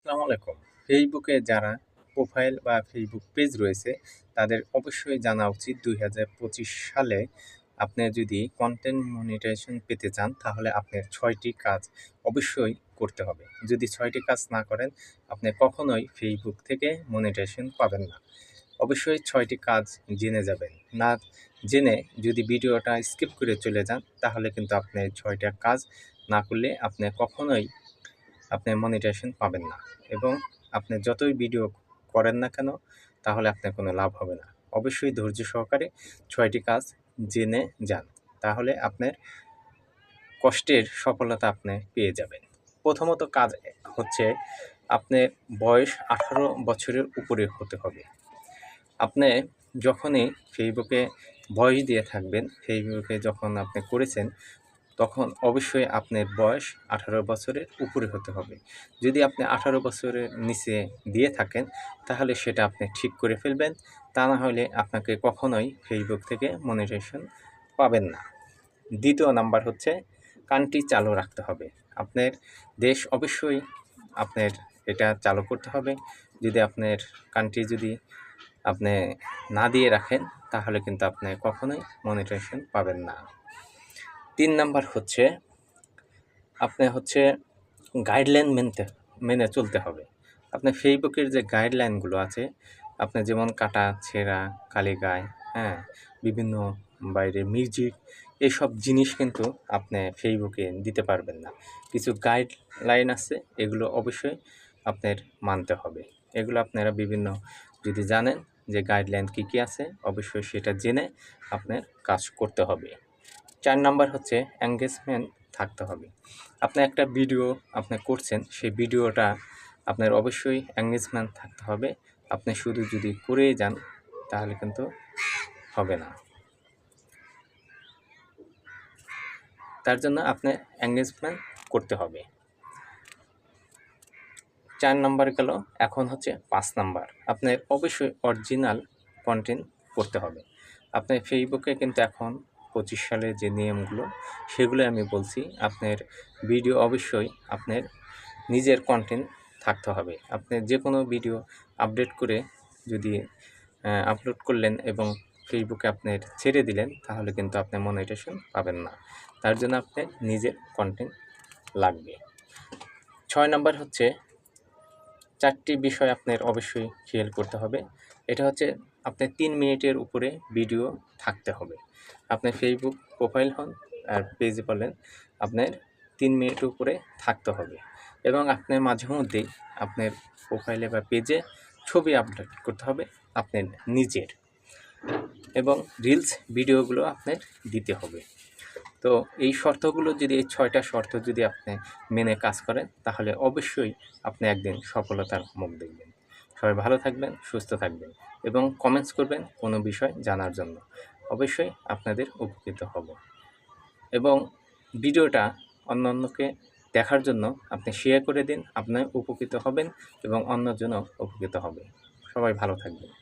আসসালামু আলাইকুম। ফেসবুকে যারা প্রোফাইল বা ফেসবুক পেজ রয়েছে, তাদের অবশ্যই জানা উচিত দু হাজার পঁচিশ সালে আপনি যদি কন্টেন্ট মনিটাইজেশন পেতে চান, তাহলে আপনার ছয়টি কাজ অবশ্যই করতে হবে। যদি ছয়টি কাজ না করেন, আপনি কখনোই ফেসবুক থেকে মনিটাইজেশন পাবেন না। অবশ্যই ছয়টি কাজ জেনে যাবেন। না জেনে যদি ভিডিওটা স্কিপ করে চলে যান, তাহলে কিন্তু আপনি ছয়টা কাজ না করলে আপনি কখনোই আপনি মনিটাইজেশন পাবেন না। এবং আপনি যতই ভিডিও করেন না কেন, তাহলে আপনার কোনো লাভ হবে না। অবশ্যই ধৈর্য সহকারে ছয়টি কাজ জেনে যান। তাহলে আপনার কষ্টের সফলতা আপনি পেয়ে যাবেন। প্রথমত কাজ হচ্ছে আপনার বয়স আঠারো বছরের উপরে হতে হবে। আপনি যখনই ফেসবুকে ভয়েস দিয়ে থাকবেন ফেসবুকে যখন আপনি করেছেন তখন অবশ্যই আপনার বয়স আঠারো বছরের উপরে হতে হবে। যদি আপনি আঠারো বছরের নিচে দিয়ে থাকেন, তাহলে সেটা আপনি ঠিক করে ফেলবেন। তা না হলে আপনাকে কখনোই ফেসবুক থেকে মনিটাইজেশন পাবেন না। দ্বিতীয় নাম্বার হচ্ছে কান্ট্রি চালু রাখতে হবে। আপনার দেশ অবশ্যই আপনার এটা চালু করতে হবে। যদি আপনার কান্ট্রি যদি আপনি না দিয়ে রাখেন, তাহলে কিন্তু আপনি কখনোই মনিটাইজেশন পাবেন না। তিন নাম্বার হচ্ছে, আপনি হচ্ছে গাইডলাইন মেনতে, মেনে চলতে হবে। আপনার ফেসবুকের যে গাইডলাইনগুলো আছে, আপনি যেমন কাটা, ছেঁড়া কালিগায় হ্যাঁ বিভিন্ন বাইরে মিউজিক এইসব জিনিস কিন্তু আপনি ফেসবুকে দিতে পারবেন না। কিছু গাইডলাইন আছে, এগুলো অবশ্যই আপনার মানতে হবে। এগুলো আপনারা বিভিন্ন যদি জানেন যে গাইডলাইন কী কী আছে, অবশ্যই সেটা জেনে আপনার কাজ করতে হবে। চার নাম্বার হচ্ছে এঙ্গেজমেন্ট থাকতে হবে। আপনি একটা ভিডিও আপনি করছেন, সেই ভিডিওটা আপনার অবশ্যই এঙ্গেজমেন্ট থাকতে হবে। আপনি শুধু যদি করেই যান, তাহলে কিন্তু হবে না। তার জন্য আপনি এঙ্গেজমেন্ট করতে হবে। চার নাম্বার গেল, এখন হচ্ছে পাঁচ নাম্বার। আপনার অবশ্যই অরিজিনাল কন্টেন্ট করতে হবে। আপনার ফেসবুকে কিন্তু এখন পঁচিশ সালের যে নিয়মগুলো সেগুলো আমি বলছি, আপনার ভিডিও অবশ্যই আপনার নিজের কন্টেন্ট থাকতে হবে। আপনি যে কোনো ভিডিও আপডেট করে যদি আপলোড করলেন এবং ফেসবুকে আপনার ছেড়ে দিলেন, তাহলে কিন্তু আপনি মনিটেশন পাবেন না। তার জন্য আপনার নিজের কন্টেন্ট লাগবে। ছয় নাম্বার হচ্ছে চারটি বিষয় আপনার অবশ্যই খেয়াল করতে হবে। এটা হচ্ছে আপনার তিন মিনিটের উপরে ভিডিও থাকতে হবে। আপনার ফেসবুক প্রোফাইল হন আর পেজে বলেন, আপনার তিন মিনিটের উপরে থাকতে হবে। এবং আপনার মাঝে মধ্যেই আপনার প্রোফাইলে বা পেজে ছবি আপলোড করতে হবে আপনার নিজের। এবং রিলস ভিডিওগুলো আপনার দিতে হবে। তো এই শর্তগুলো যদি, এই ছয়টা শর্ত যদি আপনি মেনে কাজ করেন, তাহলে অবশ্যই আপনি একদিন সফলতার মুখ দেখবেন। সবাই ভালো থাকবেন, সুস্থ থাকবেন এবং কমেন্টস করবেন কোনো বিষয় জানার জন্য। অবশ্যই আপনাদের উপকৃত হব। এবং ভিডিওটা অন্য অন্যকে দেখার জন্য আপনি শেয়ার করে দিন আপনি উপকৃত হবেন এবং অন্যজনও উপকৃত হবে সবাই ভালো থাকবেন।